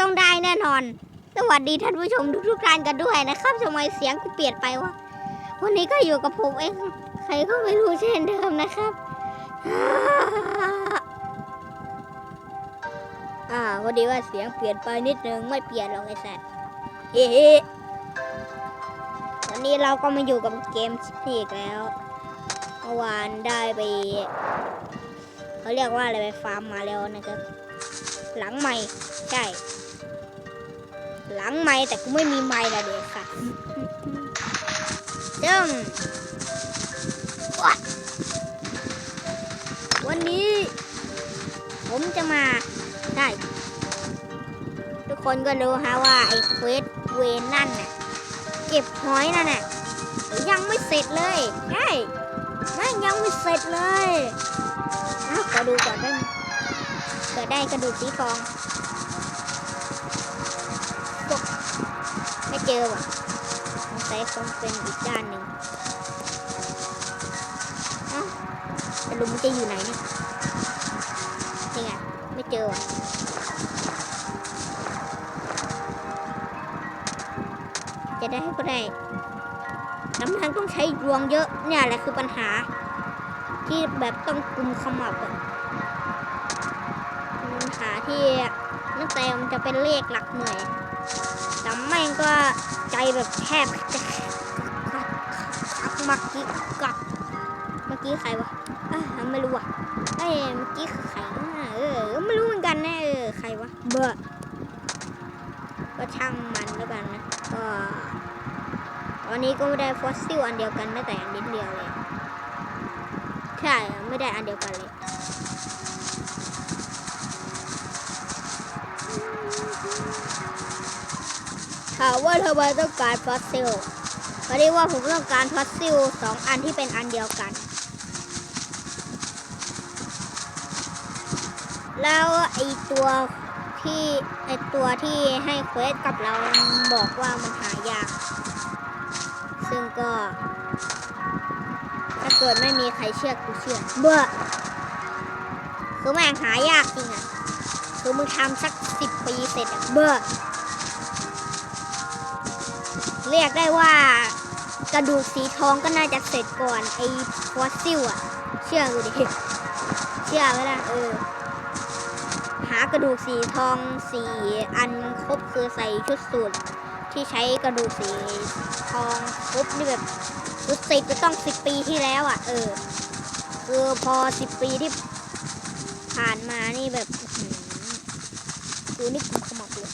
ต้องได้แน่นอน สวัสดีท่านผู้ชมทุกๆท่านกันด้วยนะครับทำไมเสียงกูเปลี่ยนไปวะ วันนี้ก็อยู่กับผมเอง ใครก็ไม่รู้เช่นเดิมนะครับอ่าพอดีว่าเสียงเปลี่ยนไปนิดนึงไม่เปลี่ยนหรอกไอ้แซดเอ๊ะวันนี้เราก็มาอยู่กับเกมนี่อีกแล้วเมื่อวานได้ไปเขาเรียกว่าอะไรไปฟาร์มมาแล้วนะครับ หลังใหม่ ใช่ หลังใหม่แต่กูไม่มีไม้ละเด็กค่ะซึ่งว,วันนี้ ผมจะมาได้ ทุกคนก็รู้ฮะว่า ไอ้เควสเวนนั่นน่ะ เก็บหอยนั่นน่ะยังไม่เสร็จเลยใช่แม่งยังไม่เสร็จเลยอ้าวขอดูก่อนได้เกิดได้กระดูกสีทอง จอว่ะสงสัยคงเป็นอีกด้านหนึ่งเอ้าแต่ลุงมันจะอยู่ไหนเนี่ยนี่ไงไม่เจอว่ะจะได้ก็ได้น้ำมันต้องใช้ดวงเยอะเนี่ยแหละคือปัญหา ที่แบบต้องกลุ่มขมับอะปัญหาที่ตั้งแต่มันจะเป็นเลขหลักหน่วย แม่งก็ใจแบบแทบจะกักมื่อกี้กักเมื่อกี้ใครวะอะไม่รู้อะเอ้เมื่อกี้ใครเออไม่รู้เหมือนกันนะเออใครวะเบอร์ก็ช่างมันแล้วกันนะก็วันนี้ก็ไม่ได้ฟอสซิลอันเดียวกันแม้แต่อันนิดเดียวเลยใช่ไม่ได้อันเดียวกันเลยามว่าทำไมต้องการฟอสซิลพอดีว่าผมต้องการฟอสซิลสองอันที่เป็นอันเดียวกัน แล้วไอตัวที่ไอตัวที่ให้เควสกับเราบอกว่ามันหายาก ซึ่งก็ถ้าเกิดไม่มีใครเชื่อกูเชื่อเบื่อคือแม่งหายากจริงอะคือมึงทำสักสิบปีเสร็จอะเบื่อ เรียกได้ว่ากระดูกสีทองก็น่าจะเสร็จก่อนไอ้ฟอสซิลอะเชื่อกูดิเชื่อไหมล่ะเออ หากระดูกสีทองสีอันครบคือใส่ชุดสูทที่ใช้กระดูกสีทองครบนี่แบบรู้สึกจะต้องสิบปีที่แล้วอะ เออคือพอสิบปีที่ผ่านมานี่แบบคือนี่กุมขมับเลย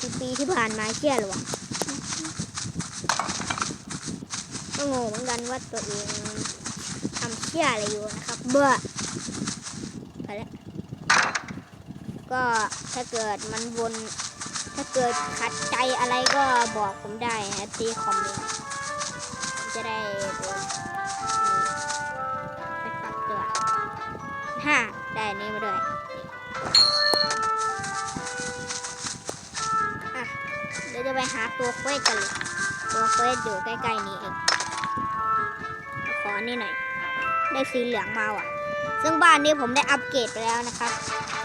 สิบปี ที่ผ่านมาเชื่อหรอวะก็งงเหมือนกันว่าตัวเองทำเชื่ออะไรอยู่นะครับเบื่อไปแล้วก็ถ้าเกิดมันวนถ้าเกิดขัดใจอะไรก็บอกผมได้นะที่คอมเมนต์จะได้ไปปรับตัวฮ่าได้นนี้มาด้วย ไปหาตัวเควสกันเลยตัวเควสอยู่ใกล้ๆนี้เองขอนี่หน่อย ได้สีเหลืองมาว่ะ ซึ่งบ้านนี้ผมได้อัปเกรดไปแล้วนะครับ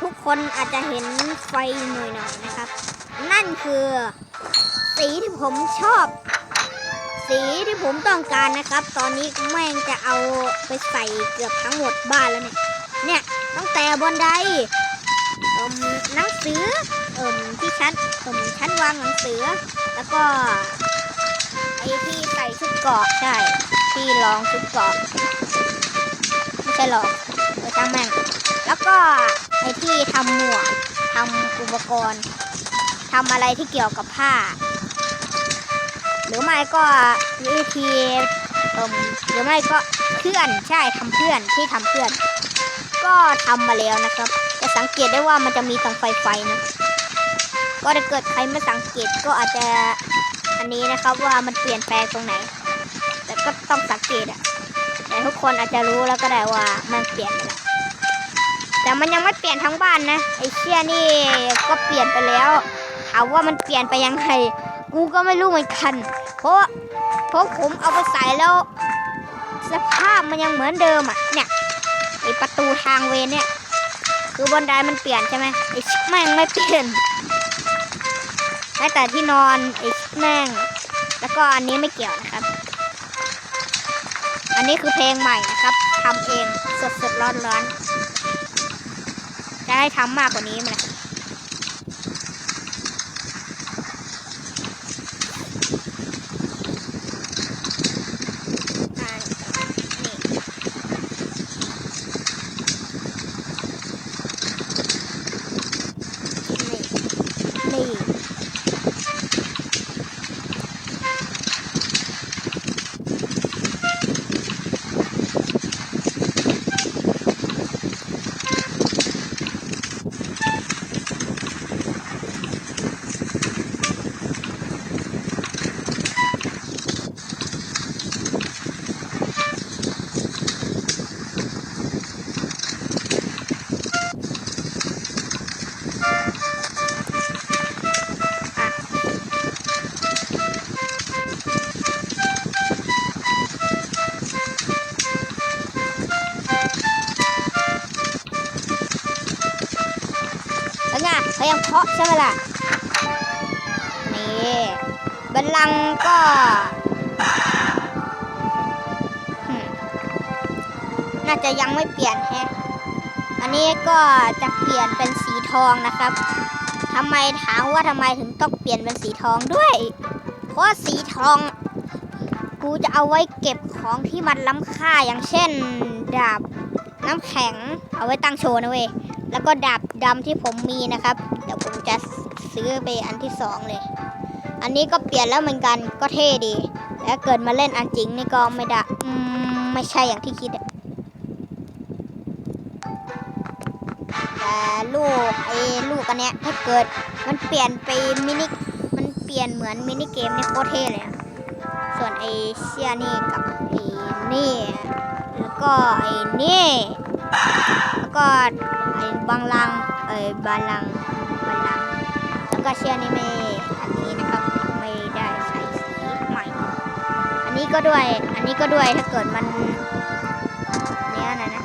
ทุกคนอาจจะเห็นไฟหน่อยๆนนะครับ นั่นคือ สีที่ผมชอบ สีที่ผมต้องการนะครับ ตอนนี้แม่งจะเอาไปใส่เกือบทั้งหมดบ้านแล้วเนี่ย เนี่ยตั้งแต่บนไดหนังสือเอิ่ มที่ชั้นเอิ่มชั้นวางหนังสือ แล้วก็ไอที่ใส่ชุดเกาะใช่ ที่รองชุดเกาะไม่ใช่หรอกเออช่างแม่งแล้วก็ไอที่ทำหมวกทำอุปกรณ์ทำอะไรที่เกี่ยวกับผ้า หรือไม่ก็วิธีเอ่มหรือไม่ก็เพื่อนใช่ทำเพื่อนที่ทำเพื่อน ก็ทำมาแล้วนะครับจะสังเกตได้ว่ามันจะมีตรงไฟไฟนะ ก็ถ้าเกิดใครไม่สังเกตก็อาจจะอันนี้นะครับว่ามันเปลี่ยนแปลงตรงไหน แต่ก็ต้องสังเกตอะแต่ทุกคนอาจจะรู้แล้วก็ได้ว่ามันเปลี่ยนไปแล้วแต่มันยังไม่เปลี่ยนทั้งบ้านนะไอ้เชี่ยนี่ก็เปลี่ยนไปแล้วถามว่ามันเปลี่ยนไปยังไงกูก็ไม่รู้เหมือนกัน เพราะเพราะผมเอาไปใส่แล้ว สภาพมันยังเหมือนเดิมอะเนี่ยไอประตูทางเวนเนี่ย คือบนไดมันเปลี่ยนใช่ไหมไอ้ชิแม่งไม่เปลี่ยน แม้แต่ที่นอนไอ้ชิแม่ง แล้วก็อันนี้ไม่เกี่ยวนะครับ อันนี้คือเพลงใหม่นะครับทำเองสดสดร้อนร้อนๆจะให้ทำมากกว่านี้ไหม แล้เขายังเพาะใช่ไหมล่ะ นี่บัลลังก็น่าจะยังไม่เปลี่ยนแฮะ อันนี้ก็จะเปลี่ยนเป็นสีทองนะครับทำไมถามว่าทำไมถึงต้องเปลี่ยนเป็นสีทองด้วย เพราะสีทอง กูจะเอาไว้เก็บของที่มันล้ำค่าอย่างเช่น ดาบน้ำแข็ง เอาไว้ตั้งโชว์นะเว้ย แล้วก็ดาบดำที่ผมมีนะครับ ผมจะซื้อไปอันที่สองเลย อันนี้ก็เปลี่ยนแล้วเหมือนกันก็เท่ดีแล้วเกิดมาเล่นอันจริงนี่ก็ไม่ได้อืมไม่ใช่อย่างที่คิดแต่ลูกไอ้ลูกอันเนี้ยถ้าเกิดมันเปลี่ยนไปมินิมันเปลี่ยนเหมือนมินิเกมนี่โคตรเท่เลยส่วนไอ้เชียนี่กับไอ้นี่แล้วก็ไอ้นี่แล้วก็ไอ้บางลังเอ้บาลังบาลัง ก็เชียร์นี่ไม่อันนี้นะครับไม่ได้ใส่สีใหม่ อันนี้ก็ด้วย อันนี้ก็ด้วยถ้าเกิดมันเนี้ยนะนะ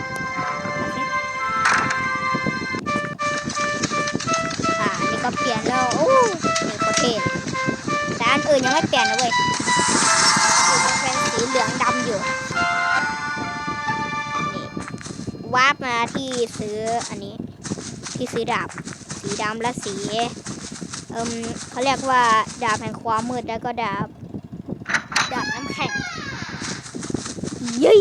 อ่าอันนี้ก็เปลี่ยนแล้วโอ้นี่โคเท่แต่อันอื่นยังไม่เปลี่ยนนะเว้ยยังเป็นสีเหลืองดำอยู่นี่วาร์ปมาที่ซื้ออันนี้ ที่ซื้อดาบสีดำและสี อิมเขาเรียกว่าดาบแห่งความมืดแล้วก็ดาบ ดาบน้ำแข็งเย้ย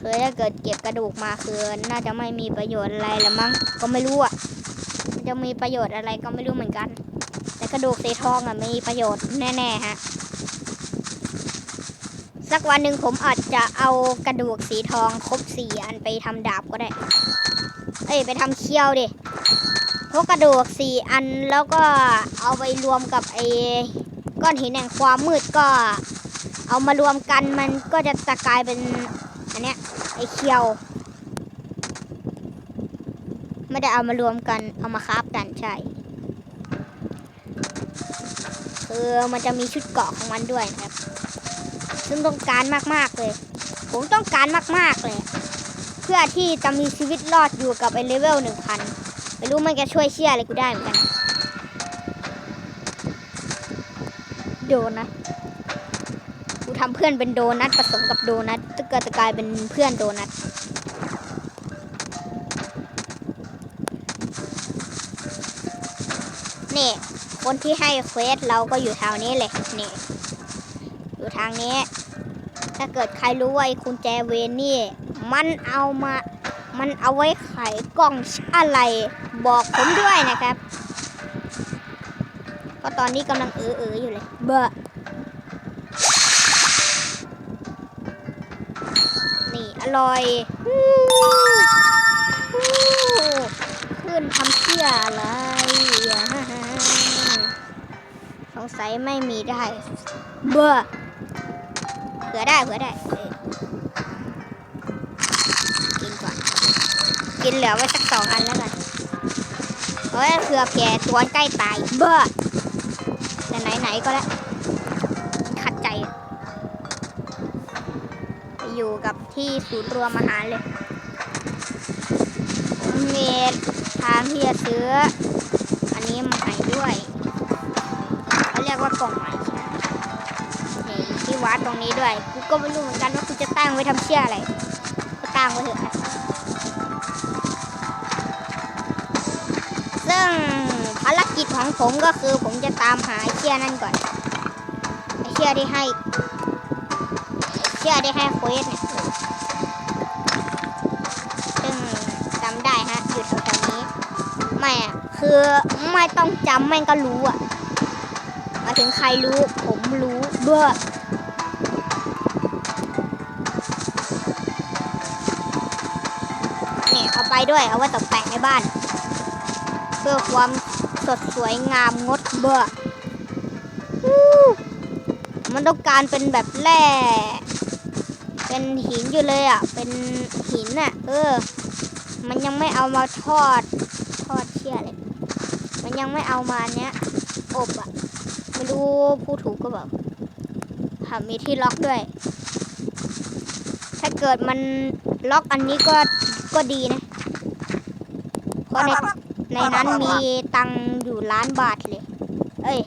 คือถ้าเกิดเก็บกระดูกมาคือน่าจะไม่มีประโยชน์อะไรละมั้งก็ไม่รู้อะจะมีประโยชน์อะไรก็ไม่รู้เหมือนกัน แต่กระดูกสีทองอะมีประโยชน์แน่ๆฮะสักวันหนึ่งผมอาจจะเอากระดูกสีทองครบสี่อันไปทำดาบก็ได้ เอ้ยไปทำเคี้ยวดิพวกกระดูกสี่อันแล้วก็เอาไปรวมกับไอ้ก้อนหินแห่งความมืดก็ เอามารวมกันมันก็จะจะกลายเป็นอันเนี้ยไอ้เคี้ยว ไม่ได้เอามารวมกันเอามาคราฟกันใช่คือมันจะมีชุดเกาะของมันด้วยนะครับ ซึ่งต้องการมากๆเลย ผมต้องการมากๆเลย พื่อที่จะมีชีวิตรอดอยู่กับไอเลเวลหนึ่งพันไม่รู้มันจะช่วยเชี่ยอะไรกูได้เหมือนกันโดนัทกูทำเพื่อนเป็นโดนัทผสมกับโดนัทจะเกิดจะกลายเป็นเพื่อนโดนัทนี่คนที่ให้เควสเราก็อยู่แถวนี้เลยนี่อยู่ทางนี้ ถ้าเกิดใครรู้ว่าไอ้คุณแจเวนนี่ มันเอามา มันเอาไว้ไขกล่องอะไร บอกผมด้วยนะครับ เพราะตอนนี้กำลังเออเอออยู่เลย เบอะนี่อร่อยฮู้ฮู้ขึ้นทำเชี่ยอะไรอะสงสัยไม่มีได้ เบอะเผื่อได้เผื่อได้ กินเหลือไว้สักสองอันแล้วกันเพราะว่าเผื่อแผลตัวใกล้ตายเบ้อแต่ไหนๆก็แล้วขัดใจอะอยู่กับที่ศูนย์รวมอาหารเลยมีทางที่จะซื้อ อันนี้มาให้ด้วยเขาเรียกว่ากล่องใหม่ที่วัดตรงนี้ด้วย กูก็ไม่รู้เหมือนกันว่ากูจะตั้งไว้ทำเชี่ยอะไร ก็ตั้งไว้เถอะ ภารกิจของผมก็คือผมจะตามหาเชี่ยนั่นก่อนไอเชี่ยที่ให้เชี่ยที่ให้เควสเนี่ยซึ่งจำได้ฮะอยู่แถวๆนี้ไม่อะคือไม่ต้องจำแม่งก็รู้อะมาถึงใครรู้ผมรู้เบ้อเนี่ยเอาไปด้วยเอาไว้ตกแต่งในบ้าน เพื่อความ สดสวยงามงดเบ้ออู้มันต้องการเป็นแบบแร่เป็นหินอยู่เลยอะ เป็นหินอะ เออ มันยังไม่เอามาทอด ทอดเชี่ยเลย มันยังไม่เอามาเนี้ย อบอะ ไม่รู้ผู้ถูกก็แบบหามีที่ล็อกด้วย ถ้าเกิดมันล็อกอันนี้ก็ ก็ดีนะ เพราะใน ในนั้นมีตังอยู่ล้านบาทเลย เอ้ย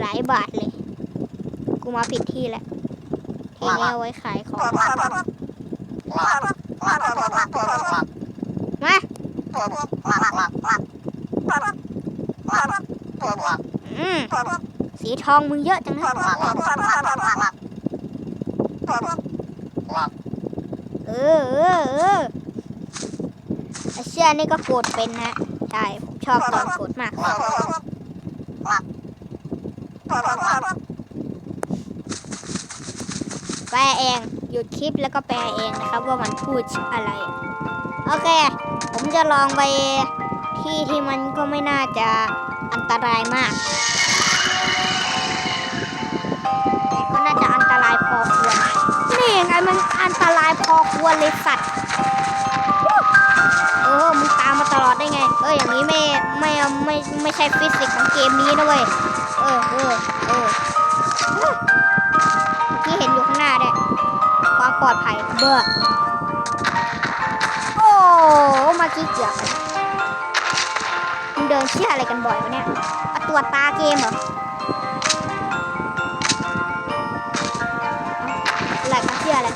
หลายบาทเลย กูมาผิดที่แล้วทีนี้เอาไว้ขายของ มาอืมสีทองมึงเยอะจังนะ เออเออเออไอเชี่ยนี่ก็โกรธเป็นนะ ใช่ผมชอบตอนกรธมากแปลเองหยุดคลิปแล้วก็แปลเองนะครับว่ามันพูดอะไร โอเค ผมจะลองไปที่ที่มันก็ไม่น่าจะอันตรายมากแต่ก็น่าจะอันตรายพอควรนี่ยังไงมันอันตรายพอควรเลยสัตว์ ออมึงตามมาตลอดได้ไง เอออย่างนี้ไม่ไม่ไม่ไม่ใช่ฟิสิกส์ของเกมนี้นะเว้ย เออเออเออเมื่เห็นอยู่ข้างหน้าด้วยความปลอดภัยเบอร์โอ้มากี้เกือบมึงเดินเชี่ยอะไรกันบ่อยวะเนี่ยเอาตัวตาเกมเหรออะไรกันเชี่ยอะไร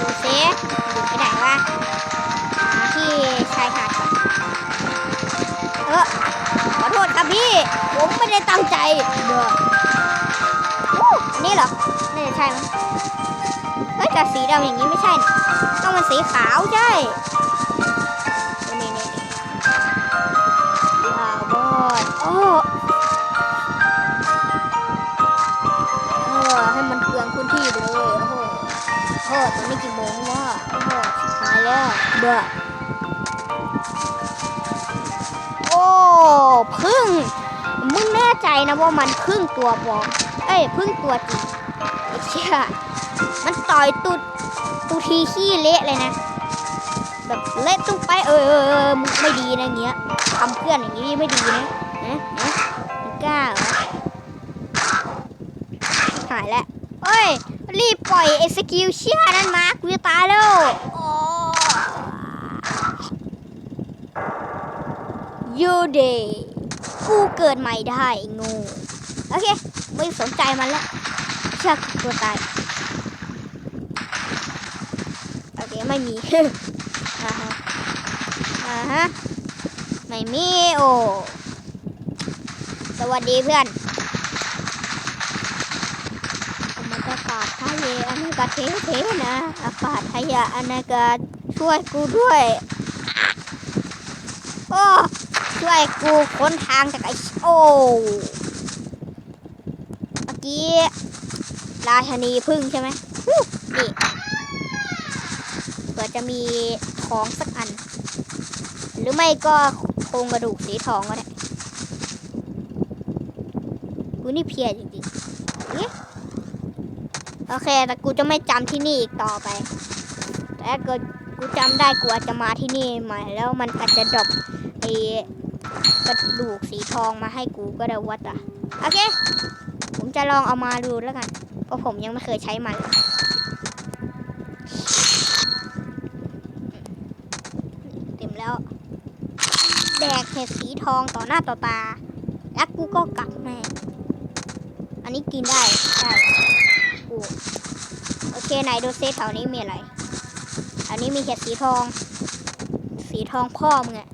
ดูซิ ไหนวะหาที่ชายหาดก่อนเออขอโทษครับพี่ ผมไม่ได้ตั้งใจเด้อันนี่เหรอน่าจะใช่มั้งเฮ้ยแต่สีดำอย่างนี้ไม่ใช่นะต้องเป็นสีขาวใช่ อ้โหตอนนี้กี่โมงวะโอ้โหหายแล้วเบื่อโอ้พึ่งมึงแน่ใจนะว่ามันพึ่งตัวปลอมเอ้ยพึ่งตัวจริงไอ้เชี่ยมันต่อยตุดตูทีขี้เละเลยนะ แบบเละตุ้ไปเออเออมึงไม่ดีนะเงี้ยทำเพื่อนอย่างงี้ไม่ดีนะฮะฮะกล้าหรอหายแล้วเอ้ย รีบปล่อยไอ้สกิลเชี่ยนั่นมากูจะตายแล้วโอ้ยูเดย์กูเกิดใหม่ได้งูโอเค ไม่สนใจมันแล้วเชื่อกูตัวตาย โอเค ไม่มีอ่าฮะอ่าฮะ ไม่มีโอสวัสดีเพื่อน อมตะกาศทะเยอเนกาเทเทนะอากาศทะยะอเนกาช่วยกูด้วยโอ้ช่วยกูค้นทางจากไอ้โอ้เมื่อกี้ราชนีพึ่งใช่ไหมนี่เผื่อจะมีทองสักอัน หรือไม่ก็โครงกระดูกสีทองก็ได้กูนี่เพียจริงๆนี่ โอเค แต่กูจะไม่จำที่นี่อีกต่อไป แต่เกิดกูจำได้กูอาจจะมาที่นี่ใหม่ แล้วมันอาจจะดรอปไอ้กระดูกสีทองมาให้กูก็ได้วัดอะโอเค ผมจะลองเอามาดูแล้วกัน เพราะผมยังไม่เคยใช้มันเต็มแล้วแดกเห็ดสีทองต่อหน้าต่อตา แล้วกูก็กลับแม่อันนี้กินได้ ได้ เคไหนดูเซตแถวนี้มีอะไรแถวนี้มีเห็ดสีทอง สีทองพ่อมึงอะ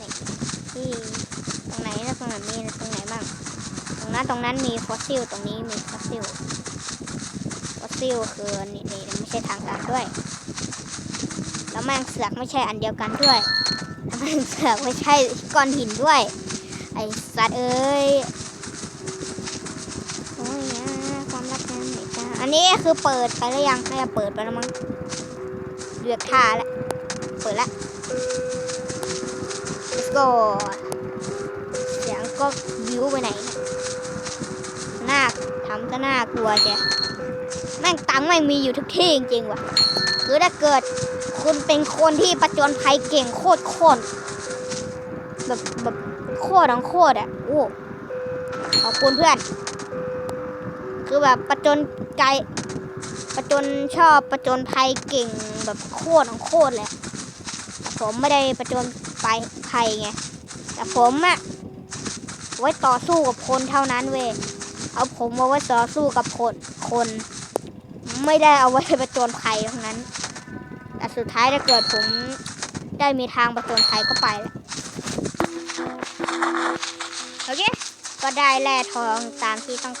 นี่ที่ตรงไหนนะตรงไหนมีตรงไหนบ้าง ตรงนั้นตรงนั้นมีฟอสซิลตรงนี้มีฟอสซิลฟอสซิลคือนี่นี่ไม่ใช่ทางการด้วย แล้วแมงเสือกไม่ใช่อันเดียวกันด้วยแล้วแมงเสือกไม่ใช่ก้อนหินด้วย ไอสัตว์เอ้ย โอ้ยนะความรักนั้นไห นี้คือเปิดไปแล้วยังน่าจะเปิดไปแล้วมั้งเลือกท่าแล้วเปิดแล้ว let's go เสียงก็วิวไปไหนเนี่าทำก็น่ากลัวแกแม่งตังแม่งมีอยู่ทุกที่จริงๆว่ะคือถ้าเกิดคุณเป็นคนที่ประจนภัยเก่งโคตรโคตรแบบแบบโคตรของโคตรอะโอ้ขอบคุณเพื่อน คือแบบประจนไกลประจนชอบประจนภัยเก่งแบบโคตรของโคตรเลยผมไม่ได้ประจนไปภัยไงแต่ผมอะไว้ต่อสู้กับคนเท่านั้นเว้ยเอาผมมาไว้ต่อสู้กับคนคน ไม่ได้เอาไว้ประจนภัยทั้งนั้น แต่สุดท้ายถ้าเกิดผมได้มีทางประจนภัยก็ไปแหละโอเคก็ได้แร่ทองตามที่ต้องการ